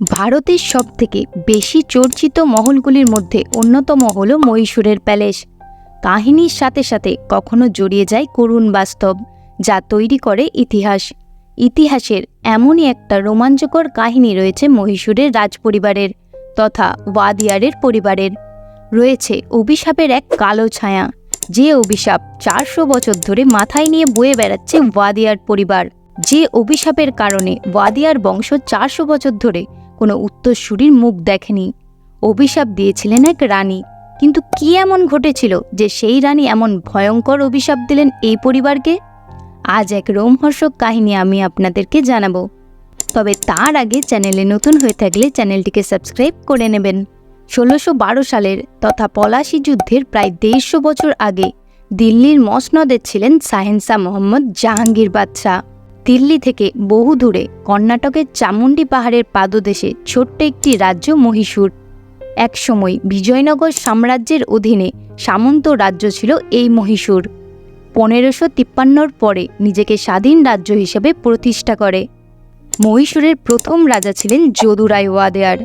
ভারতের সবথেকে বেশি চর্চিত মহলগুলির মধ্যে অন্যতম হল মহীশূরের প্যালেস। কাহিনীর সাথে সাথে কখনো জড়িয়ে যায় করুণ বাস্তব, যা তৈরি করে ইতিহাস। ইতিহাসের এমনই একটা রোমাঞ্চকর কাহিনী রয়েছে মহীশূরের রাজপরিবারের তথা ওয়াদিয়ারের পরিবারের। রয়েছে অভিশাপের এক কালো ছায়া, যে অভিশাপ চারশো বছর ধরে মাথায় নিয়ে বয়ে বেড়াচ্ছে ওয়াদিয়ার পরিবার। যে অভিশাপের কারণে ওয়াদিয়ার বংশ চারশো বছর ধরে কোনো উত্তরসূরির মুখ দেখেনি। অভিশাপ দিয়েছিলেন এক রানী। কিন্তু কি এমন ঘটেছিল যে সেই রানী এমন ভয়ঙ্কর অভিশাপ দিলেন এই পরিবারকে? আজ এক রোমহর্ষক কাহিনী আমি আপনাদেরকে জানাব। তবে তার আগে চ্যানেলে নতুন হয়ে থাকলে চ্যানেলটিকে সাবস্ক্রাইব করে নেবেন। ষোলোশো বারো সালের তথা পলাশি যুদ্ধের প্রায় দেড়শো বছর আগে দিল্লির মসনদে ছিলেন সাহেনসা মোহাম্মদ জাহাঙ্গীর বাদশাহ। দিল্লি থেকে বহু দূরে কর্ণাটকের চামুন্ডি পাহাড়ের পাদদেশে ছোট্ট একটি রাজ্য মহীশূর। একসময় বিজয়নগর সাম্রাজ্যের অধীনে সামন্ত রাজ্য ছিল এই মহীশূর। পনেরোশো তিপ্পান্নর পরে নিজেকে স্বাধীন রাজ্য হিসেবে প্রতিষ্ঠা করে। মহীশূরের প্রথম রাজা ছিলেন যদুরায় ওয়াদেয়ার।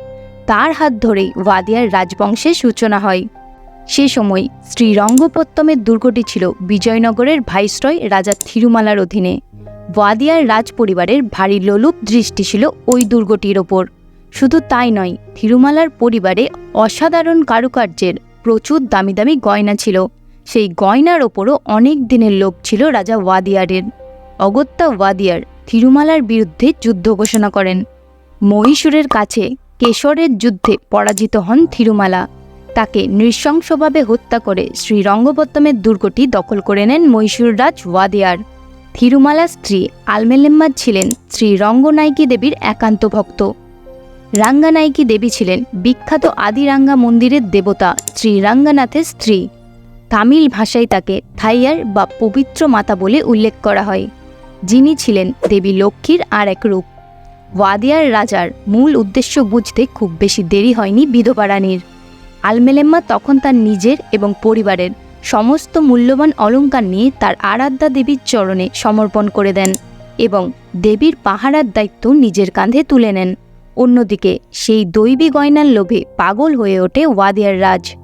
তার হাত ধরেই ওয়াদিয়ার রাজবংশের সূচনা হয়। সে সময় শ্রীরঙ্গপত্তমের দুর্গটি ছিল বিজয়নগরের ভাইসরয় রাজা থিরুমালার অধীনে। ওয়াদিয়ার রাজ পরিবারের ভারী লোলুপ দৃষ্টি ছিল ওই দুর্গটির ওপর। শুধু তাই নয়, থিরুমালার পরিবারে অসাধারণ কারুকার্যের প্রচুর দামি দামি গয়না ছিল। সেই গয়নার ওপরও অনেক দিনের লোভ ছিল রাজা ওয়াদিয়ারের। অগত্যা ওয়াদিয়ার থিরুমালার বিরুদ্ধে যুদ্ধ ঘোষণা করেন। মহীশূরের কাছে কেশরের যুদ্ধে পরাজিত হন থিরুমালা। তাকে নৃশংসভাবে হত্যা করে শ্রীরঙ্গপত্তমের দুর্গটি দখল করে নেন মহীশূর রাজ ওয়াদিয়ার। থিরুমালা স্ত্রী আলমেলেম্মা ছিলেন শ্রী রঙ্গনায়কী দেবীর একান্ত ভক্ত। রাঙ্গানায়কী দেবী ছিলেন বিখ্যাত আদিরাঙ্গা মন্দিরের দেবতা শ্রী রাঙ্গানাথের স্ত্রী। তামিল ভাষায় তাকে থাইয়ার বা পবিত্র মাতা বলে উল্লেখ করা হয়। যিনি ছিলেন দেবী লক্ষ্মীর আর এক রূপ। ওয়াদিয়ার রাজার মূল উদ্দেশ্য বুঝতে খুব বেশি দেরি হয়নি বিধবা রানীর। আলমেলেম্মা তখন তার নিজের এবং পরিবারের সমস্ত মূল্যবান অলঙ্কার নিয়ে তার আরাধ্যা দেবীর চরণে সমর্পণ করে দেন এবং দেবীর পাহারার দায়িত্ব নিজের কাঁধে তুলে নেন। অন্যদিকে সেই দৈবী গয়নার লোভে পাগল হয়ে ওঠে ওয়াদিয়ার রাজ।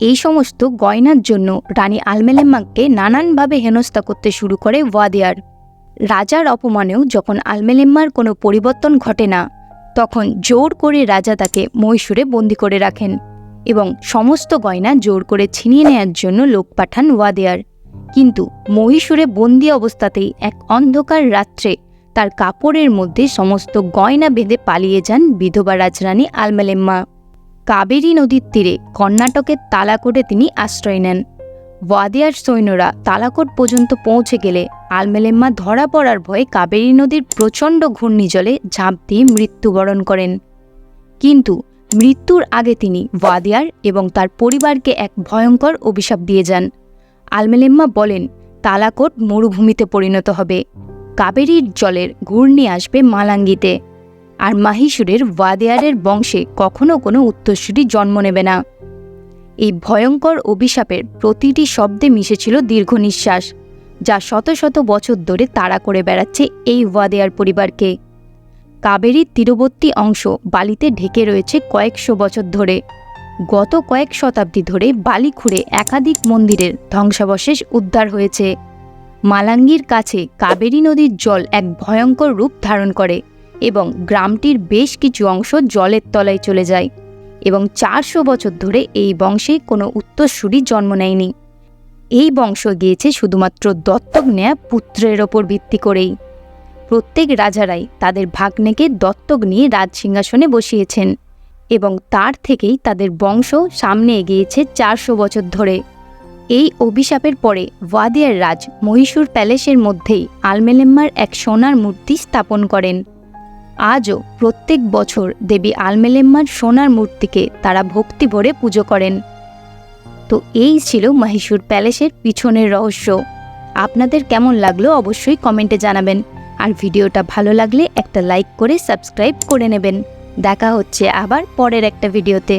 এই সমস্ত গয়নার জন্য রানী আলমেলেম্মাকে নানানভাবে হেনস্থা করতে শুরু করে ওয়াদিয়ার। রাজার অপমানেও যখন আলমেলেম্মার কোনো পরিবর্তন ঘটে না, তখন জোর করে রাজা তাকে মহীশূরে বন্দি করে রাখেন। এবং সমস্ত গয়না জোর করে ছিনিয়ে নেয়ার জন্য লোক পাঠান ওয়াদেয়ার। কিন্তু মহীশূরে বন্দি অবস্থাতেই এক অন্ধকার রাত্রে তার কাপড়ের মধ্যে সমস্ত গয়না বেঁধে পালিয়ে যান বিধবা রাজরানী আলমেলেম্মা। কাবেরী নদীর তীরে কর্ণাটকের তালাকোটে তিনি আশ্রয় নেন। ওয়াদিয়ার সৈন্যরা তালাকোট পর্যন্ত পৌঁছে গেলে আলমেলেম্মা ধরা পড়ার ভয়ে কাবেরী নদীর প্রচণ্ড ঘূর্ণিজলে ঝাঁপ দিয়ে মৃত্যুবরণ করেন। কিন্তু মৃত্যুর আগে তিনি ওয়াদিয়ার এবং তার পরিবারকে এক ভয়ঙ্কর অভিশাপ দিয়ে যান। আলমেলেম্মা বলেন, তালাকোট মরুভূমিতে পরিণত হবে। কাবেরীর জলের ঘূর্ণি আসবে মালাঙ্গিতে। আর মাহিসুরের ওয়াদিয়ারের বংশে কখনো কোনো উত্তরসূরি জন্ম নেবে না। এই ভয়ঙ্কর অভিশাপের প্রতিটি শব্দে মিশেছিল দীর্ঘ নিঃশ্বাস, যা শত শত বছর ধরে তাড়া করে বেড়াচ্ছে এই ওয়াদেয়ার পরিবারকে। কাবেরীর তীরবর্তী অংশ বালিতে ঢেকে রয়েছে কয়েকশো বছর ধরে। গত কয়েক শতাব্দী ধরে বালি খুঁড়ে একাধিক মন্দিরের ধ্বংসাবশেষ উদ্ধার হয়েছে। মালাঙ্গির কাছে কাবেরী নদীর জল এক ভয়ঙ্কর রূপ ধারণ করে এবং গ্রামটির বেশ কিছু অংশ জলের তলায় চলে যায় এবং চারশো বছর ধরে এই বংশে কোনো উত্তরসূরি জন্ম নেয়নি। এই বংশ গিয়েছে শুধুমাত্র দত্তক নেয়া পুত্রের ওপর ভিত্তি করেই। প্রত্যেক রাজারাই তাদের ভাগ্নেকে দত্তক নিয়ে রাজসিংহাসনে বসিয়েছেন এবং তার থেকেই তাদের বংশ সামনে এগিয়েছে চারশো বছর ধরে। এই অভিশাপের পরে ওয়াদিয়ার রাজ মহীশূর প্যালেসের মধ্যেই আলমেলেম্মার এক সোনার মূর্তি স্থাপন করেন। আজও প্রত্যেক বছর দেবী আলমেলেম্মার সোনার মূর্তিকে তারা ভক্তি ভরে পুজো করেন। তো এই ছিল মহীশূর প্যালেসের পিছনের রহস্য। আপনাদের কেমন লাগল অবশ্যই কমেন্টে জানাবেন। আর ভিডিওটা ভালো লাগলে একটা লাইক করে সাবস্ক্রাইব করে নেবেন। দেখা হচ্ছে আবার পরের একটা ভিডিওতে।